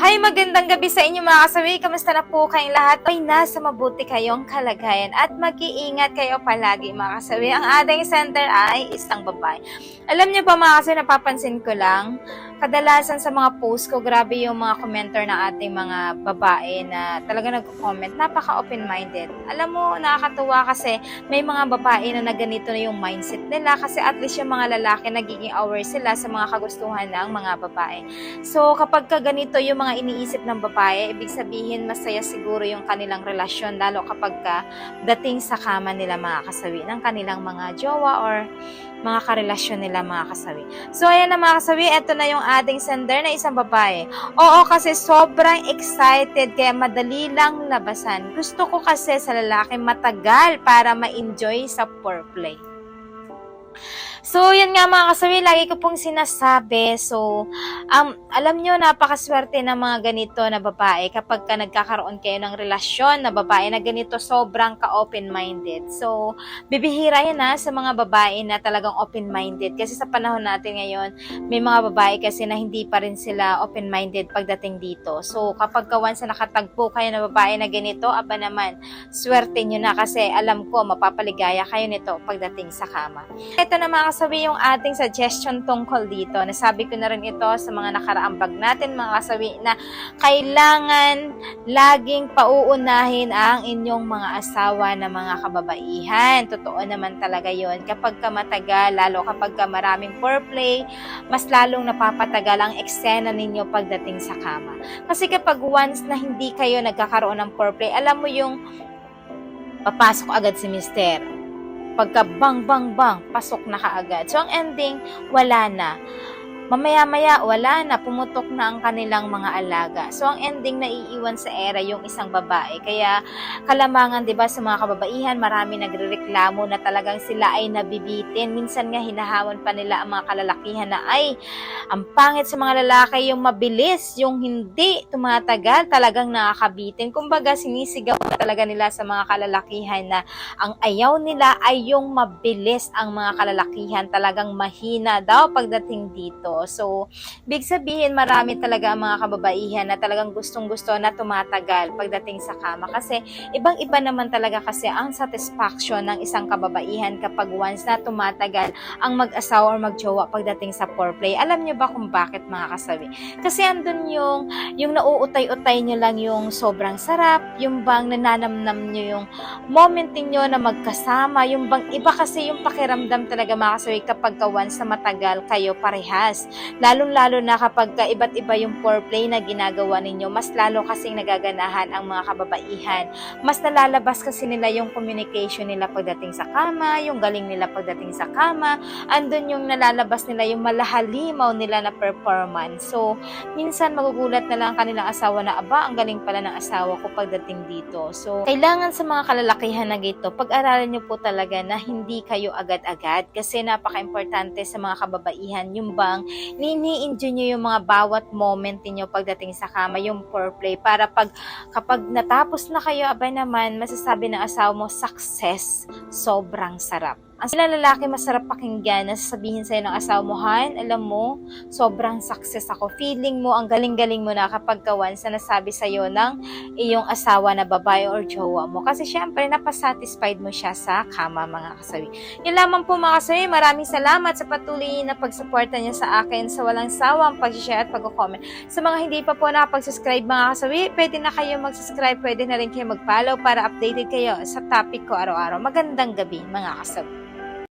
Hi, magandang gabi sa inyo mga kasawi. Kamusta na po kayong lahat? Ay, nasa mabuti kayong kalagayan at mag-iingat kayo palagi mga kasawi. Ang ating center ay isang babae. Alam niyo ba mga kasawi, napapansin ko lang, kadalasan sa mga post ko, grabe yung mga commenter ng ating mga babae na talaga nagko-comment. Napaka open-minded. Alam mo, nakakatuwa kasi may mga babae na na ganito na yung mindset nila kasi at least yung mga lalaki nagiging aware sila sa mga kagustuhan ng mga babae. So, kapag ka ganito yung mga iniisip ng babae, ibig sabihin masaya siguro yung kanilang relasyon, lalo kapag ka dating sa kama nila mga kasawi, ng kanilang mga jowa or mga karelasyon nila mga kasawi. So, ayan na mga kasawi, eto na yung ating sender na isang babae. Oo, kasi sobrang excited, kaya madali lang labasan. Gusto ko kasi sa lalaki matagal para ma-enjoy sa foreplay. So, yun nga mga kasawi, lagi ko pong sinasabi. So, um, alam nyo, napakaswerte ng mga ganito na babae kapag ka nagkakaroon kayo ng relasyon na babae na ganito sobrang ka-open-minded. So, bibihira yan ha sa mga babae na talagang open-minded. Kasi sa panahon natin ngayon, may mga babae kasi na hindi pa rin sila open-minded pagdating dito. So, kapag ka once na nakatagpo kayo na babae na ganito, aba naman, swerte nyo na kasi alam ko, mapapaligaya kayo nito pagdating sa kama. Ito na mga kasabi yung ating suggestion tungkol dito. Nasabi ko na rin ito sa mga nakaraang bag natin mga kasabi na kailangan laging pauunahin ang inyong mga asawa na mga kababaihan. Totoo naman talaga yon Kapag ka matagal, lalo kapag ka maraming foreplay, mas lalong napapatagal ang eksena ninyo pagdating sa kama. Kasi kapag once na hindi kayo nagkakaroon ng foreplay, alam mo yung papasok agad si mister pagka bang bang bang, pasok na kaagad. So, ang ending, wala na. Mamaya-maya, wala na, pumutok na ang kanilang mga alaga. So, ang ending na iiwan sa era yung isang babae. Kaya, kalamangan, di ba, sa mga kababaihan, marami nagrereklamo na talagang sila ay nabibitin. Minsan nga, hinahamon pa nila ang mga kalalakihan na, ay, ang pangit sa mga lalaki, yung mabilis, yung hindi tumatagal, talagang nakakabitin. Kumbaga, sinisigaw na talaga nila sa mga kalalakihan na ang ayaw nila ay yung mabilis ang mga kalalakihan, talagang mahina daw pagdating dito. So, big sabihin, marami talaga ang mga kababaihan na talagang gustong-gusto na tumatagal pagdating sa kama. Kasi, ibang-iba naman talaga kasi ang satisfaction ng isang kababaihan kapag once na tumatagal ang mag-asawa or magjowa pagdating sa foreplay. Alam niyo ba kung bakit mga kasabi? Kasi andun yung, yung nauutay-utay niyo lang yung sobrang sarap, yung bang nananamnam niyo yung moment niyo na magkasama, yung bang iba kasi yung pakiramdam talaga mga kasabi kapag ka once na matagal kayo parehas. Lalong-lalo na kapag ka iba't iba yung foreplay na ginagawa ninyo, mas lalo kasing nagaganahan ang mga kababaihan. Mas nalalabas kasi nila yung communication nila pagdating sa kama, yung galing nila pagdating sa kama, andun yung nalalabas nila yung malahalimaw nila na performance. So, minsan magugulat na lang ang kanilang asawa na, aba, ang galing pala ng asawa ko pagdating dito. So, kailangan sa mga kalalakihan na gito, pag-aralan nyo po talaga na hindi kayo agad-agad kasi napaka-importante sa mga kababaihan yung bang nini-enjoy nyo yung mga bawat moment niyo pagdating sa kama, yung foreplay para pag kapag natapos na kayo, abay naman, masasabi ng asawa mo, success, sobrang sarap. Ang sila lalaki masarap pakinggan na sasabihin sa'yo ng asawa mo, Han, alam mo, sobrang success ako. Feeling mo, ang galing-galing mo na kapag kawan sa nasabi sa'yo ng iyong asawa na babae or jowa mo. Kasi syempre, napasatisfied mo siya sa kama, mga kasawi. Yun lamang po mga kasawi, maraming salamat sa patuloy na pagsuporta niya sa akin sa walang sawang pag-share at pag-comment. Sa mga hindi pa po nakapag-subscribe mga kasawi, pwede na kayo mag-subscribe, pwede na rin kayo mag-follow para updated kayo sa topic ko araw-araw. Magandang gabi mga kasawi.